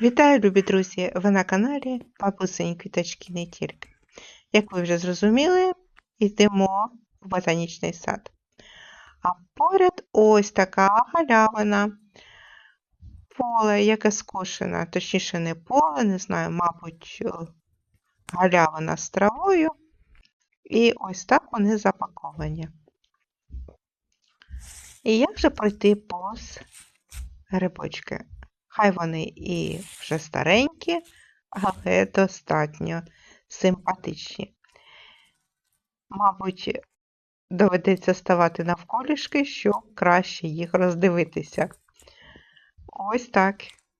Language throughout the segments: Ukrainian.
Вітаю, любі друзі! Ви на каналі Бабусині Квіточки не тільки. Як ви вже зрозуміли, йдемо в ботанічний сад. А поряд ось така галявина. Поле, яке скошене, точніше, не поле, не знаю, мабуть, е, галявина з травою. І ось так вони запаковані. І як же пройти повз грибочки? Хай вони і вже старенькі, але достатньо симпатичні. Мабуть, доведеться ставати навколішки, щоб краще їх роздивитися. Ось так.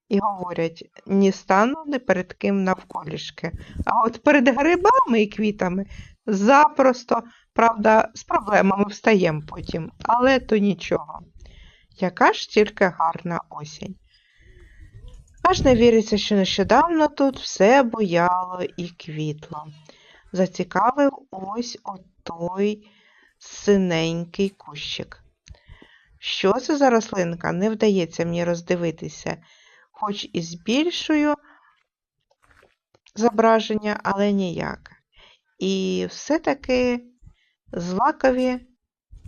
І говорять, ні стану ні перед ким навколішки. А от перед грибами і квітами запросто, правда, з проблемами встаємо потім, але то нічого. Яка ж тільки гарна осінь. Аж не віриться, що нещодавно тут все бояло і квітло. Зацікавив ось отой синенький кущик. Що це за рослинка? Не вдається мені роздивитися, хоч і збільшую зображення, але ніяк. І все-таки злакові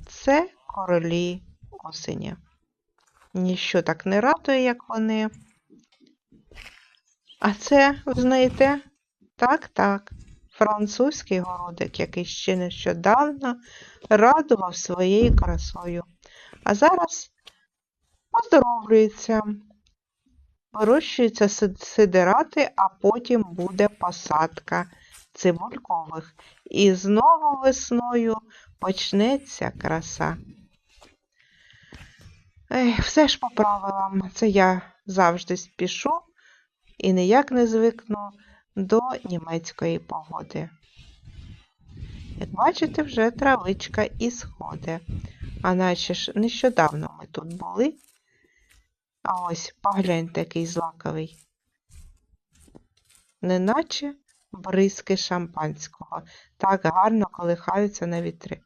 це королі осені. Ніщо так не радує, як вони. А це, знаєте, так, так, французький городик, який ще нещодавно радував своєю красою. А зараз оздоровлюється, вирощуються сидирати, а потім буде посадка цибулькових. І знову весною почнеться краса. Ех, все ж по правилам, це я завжди спішу і ніяк не звикну до німецької погоди. Як бачите, вже травичка і сходить. А наче ж нещодавно ми тут були. А ось погляньте, який злаковий. Неначе бризки шампанського. Так гарно колихаються на вітри.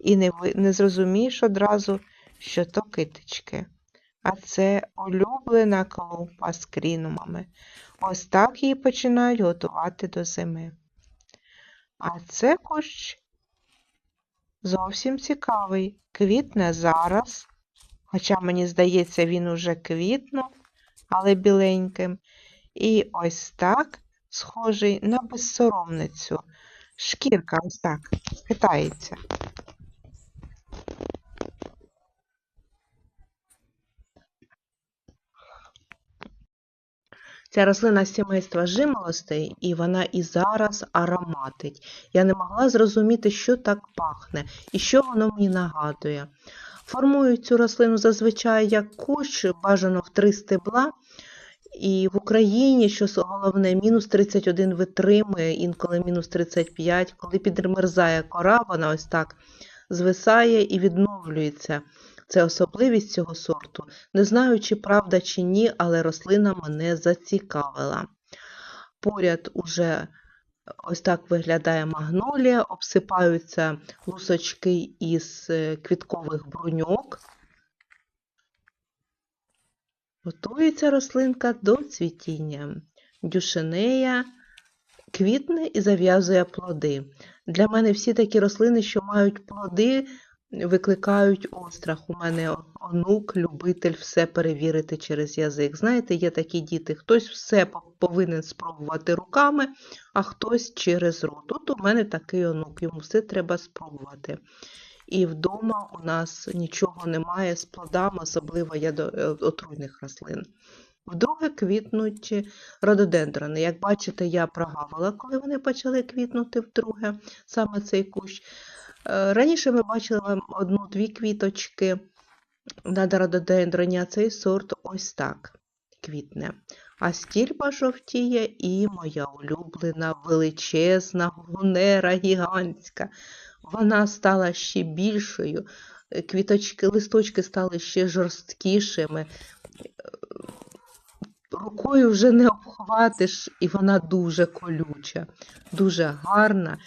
І не, не зрозумієш одразу, що то китички. А це улюблена клумба з крінумами. Ось так її починають готувати до зими. А це кущ зовсім цікавий. Квітне зараз, хоча мені здається, він уже квітнув, але біленьким. І ось так схожий на безсоромницю. Шкірка ось так хитається. Ця рослина з сімейства жимолостей, і вона і зараз ароматить. Я не могла зрозуміти, що так пахне і що воно мені нагадує. Формують цю рослину зазвичай як кущ, бажано в три стебла. І в Україні, що головне, мінус 31 витримує, інколи мінус 35. Коли підмерзає кора, вона ось так звисає і відновлюється. Це особливість цього сорту. Не знаю, чи правда, чи ні, але рослина мене зацікавила. Поряд уже ось так виглядає магнолія, обсипаються лусочки із е, квіткових бруньок. Готується рослинка до цвітіння. Дюшенея квітне і зав'язує плоди. Для мене всі такі рослини, що мають плоди, викликають острах. У мене онук, любитель все перевірити через язик. Знаєте, є такі діти, хтось все повинен спробувати руками, а хтось через рот. От у мене такий онук, йому все треба спробувати. І вдома у нас нічого немає з плодами, особливо ядо- е, отруйних рослин. Вдруге квітнуть рододендрони. Як бачите, я прогавила, коли вони почали квітнути вдруге, саме цей кущ. Раніше ми бачили одну-дві квіточки на рододендроні, а цей сорт ось так квітне. А стільба жовтіє і моя улюблена величезна гунера гігантська. Вона стала ще більшою, квіточки, листочки стали ще жорсткішими. Рукою вже не обхватиш, і вона дуже колюча, дуже гарна.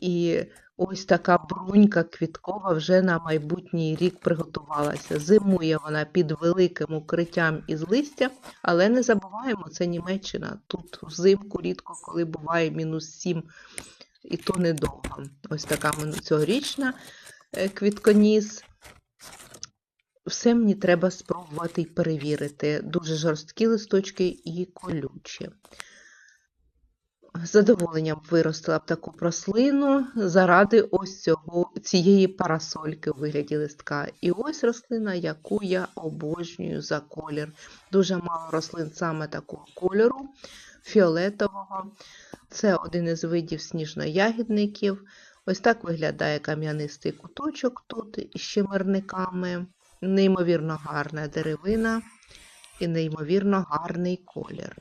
І Ось така брунька квіткова вже на майбутній рік приготувалася. Зимує вона під великим укриттям із листя, але не забуваємо, це Німеччина. Тут взимку рідко, коли буває мінус 7, і то недовго. Ось така цьогорічна е, квітконіс. Все мені треба спробувати і перевірити. Дуже жорсткі листочки і колючі. Задоволенням виростила б таку рослину заради ось цього, цієї парасольки у вигляді листка. І ось рослина, яку я обожнюю за колір. Дуже мало рослин саме такого кольору, фіолетового. Це один із видів сніжноягідників. Ось так виглядає кам'янистий куточок тут із щемерниками. Неймовірно гарна деревина і неймовірно гарний колір.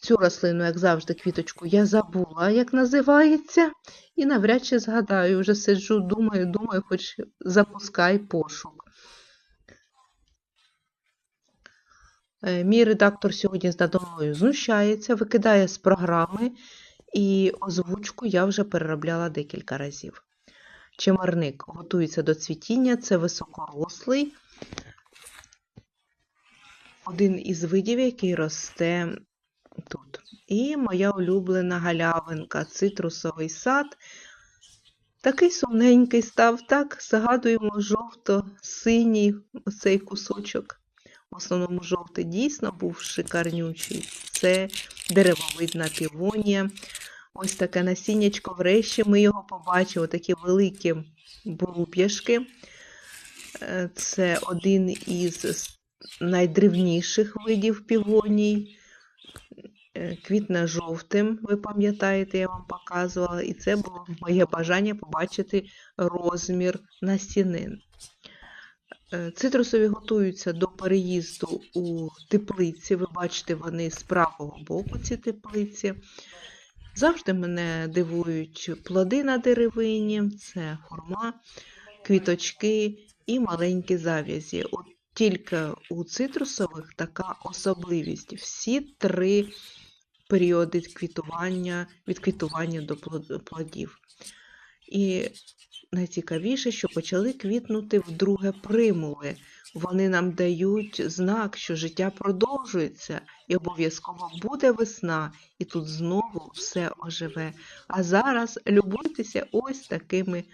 Цю рослину, як завжди, квіточку я забула, як називається, і навряд чи згадаю, вже сиджу, думаю, думаю, хоч запускай пошук. Е, Мій редактор сьогодні надо мною знущається, викидає з програми, і озвучку я вже переробляла декілька разів. Чимарник готується до цвітіння, це високорослий, один із видів, який росте. І моя улюблена галявинка, цитрусовий сад. Такий сумненький став, так, згадуємо жовто-синій оцей кусочок. В основному жовтий дійсно був шикарнючий. Це деревовидна півонія. Ось таке насіннячко врешті ми його побачили, такі великі булуп'яшки. Е, Це один із найдревніших видів півоній. Е, Квітне жовтим, ви пам'ятаєте, я вам показувала, і це було моє бажання побачити розмір насінин. Е, Цитрусові готуються до переїзду у теплиці. Ви бачите, вони з правого боку ці теплиці. Завжди мене дивують плоди на деревині, це хурма, квіточки і маленькі зав'язі. От тільки у цитрусових така особливість. Всі три періоди квітування, від квітування до плодів. І найцікавіше, що почали квітнути вдруге примули. Вони нам дають знак, що життя продовжується, і обов'язково буде весна, і тут знову все оживе. А зараз любуйтеся ось такими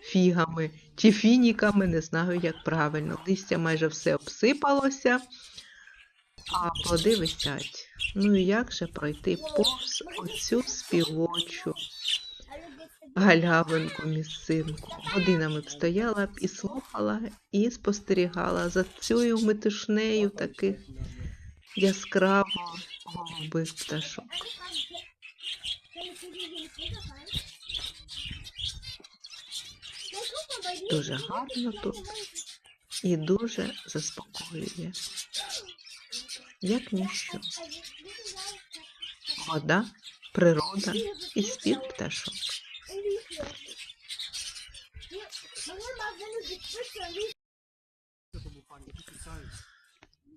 фігами чи фініками, не знаю, як правильно. Листя майже все обсипалося, а плоди висять. Ну і як же пройти повз оцю співочу галявинку місцинку. Годинами б стояла б і слухала, і спостерігала за цією метушнею таких яскраво голубих пташок. Дуже гарно тут і дуже заспокоює, як ніщо. Вода, природа і спів пташок.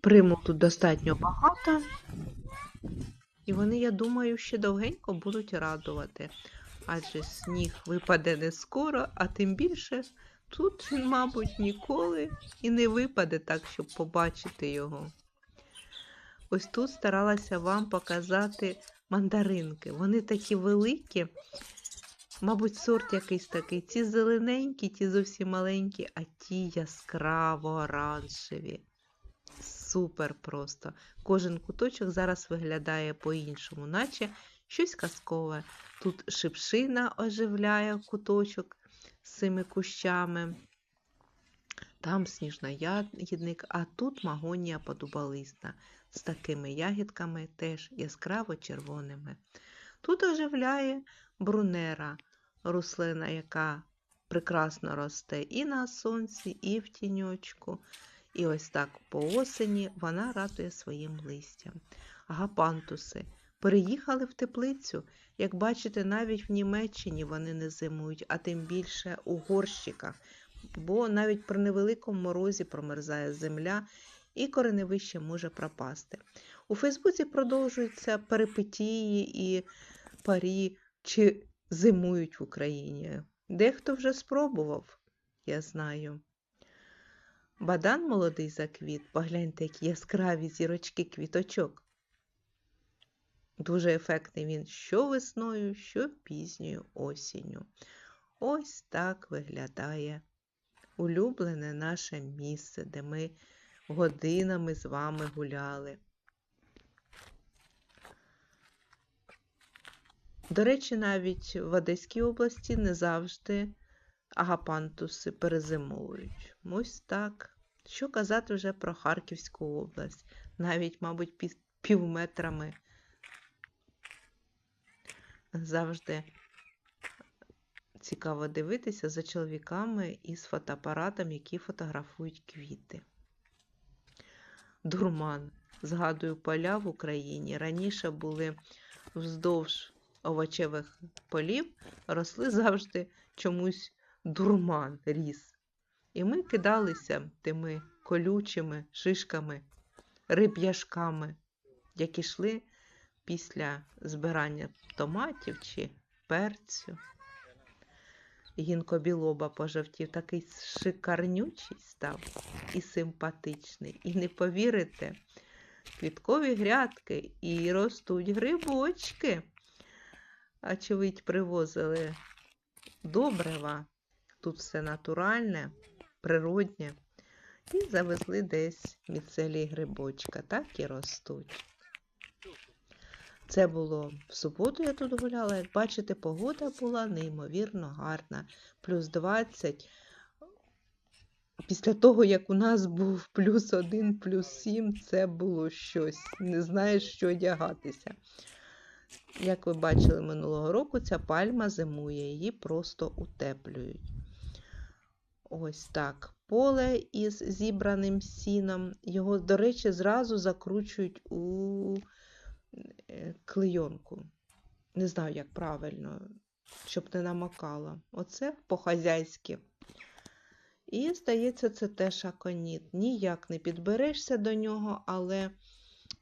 Примул тут достатньо багато, і вони, я думаю, ще довгенько будуть радувати. Адже сніг випаде не скоро, а тим більше тут він, мабуть, ніколи і не випаде так, щоб побачити його. Ось тут старалася вам показати мандаринки. Вони такі великі, мабуть, сорт якийсь такий. Ці зелененькі, ті зовсім маленькі, а ті яскраво оранжеві. Супер просто. Кожен куточок зараз виглядає по-іншому, наче щось казкове. Тут шипшина оживляє куточок з цими кущами. Там сніжноягідник, а тут магонія подубалисна з такими ягідками теж яскраво червоними. Тут оживляє брунера, рослина, яка прекрасно росте і на сонці, і в тіньочку. І ось так по осені вона радує своїм листям. Гапантуси переїхали в теплицю. Як бачите, навіть в Німеччині вони не зимують, а тим більше у горщиках, бо навіть при невеликому морозі промерзає земля і кореневище може пропасти. У Фейсбуці продовжуються перипетії і парі, чи зимують в Україні. Дехто вже спробував, я знаю. Бадан молодий заквіт, погляньте, які яскраві зірочки квіточок. Дуже ефектний він що весною, що пізньою осінню. Ось так виглядає улюблене наше місце, де ми годинами з вами гуляли. До речі, навіть в Одеській області не завжди агапантуси перезимовують. Ось так. Що казати вже про Харківську область, навіть, мабуть, під півметрами завжди цікаво дивитися за чоловіками із фотоапаратом, які фотографують квіти. Дурман. Згадую поля в Україні. Раніше були вздовж овочевих полів, росли завжди чомусь дурман ріс. І ми кидалися тими колючими шишками, риб'яшками, які йшли після збирання томатів чи перцю. Гінко білоба пожовтів, такий шикарнючий став і симпатичний. І не повірите, квіткові грядки і ростуть грибочки. Очевидь, привозили добрива. Тут все натуральне, природнє. І завезли десь міцелій грибочка. Так і ростуть. Це було в суботу, я тут гуляла. Як бачите, погода була неймовірно гарна. Плюс 20. Після того, як у нас був плюс 1, плюс 7, це було щось. Не знаєш, що одягатися. Як ви бачили минулого року, ця пальма зимує, її просто утеплюють. Ось так. Поле із зібраним сіном. Його, до речі, зразу закручують у клейонку. Не знаю, як правильно, щоб не намокало. Оце по-хазяйськи. І, здається, це теж аконіт. Ніяк не підберешся до нього, але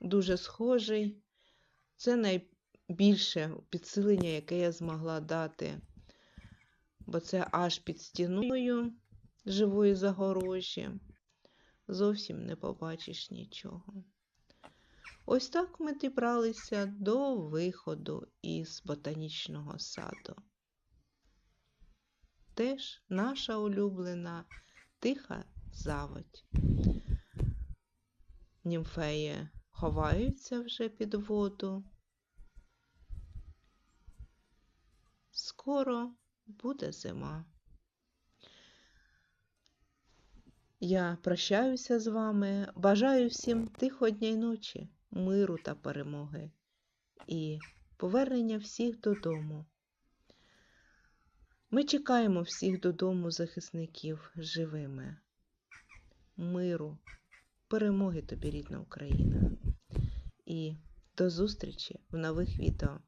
дуже схожий. Це найбільше підсилення, яке я змогла дати. Бо це аж під стіною живої загорожі. Зовсім не побачиш нічого. Ось так ми дібралися до виходу із ботанічного саду. Теж наша улюблена тиха заводь. Німфеї ховаються вже під воду. Скоро буде зима. Я прощаюся з вами, бажаю всім тихого дня й ночі, миру та перемоги і повернення всіх додому. Ми чекаємо всіх додому захисників живими, миру, перемоги тобі, рідна Україна. І до зустрічі в нових відео.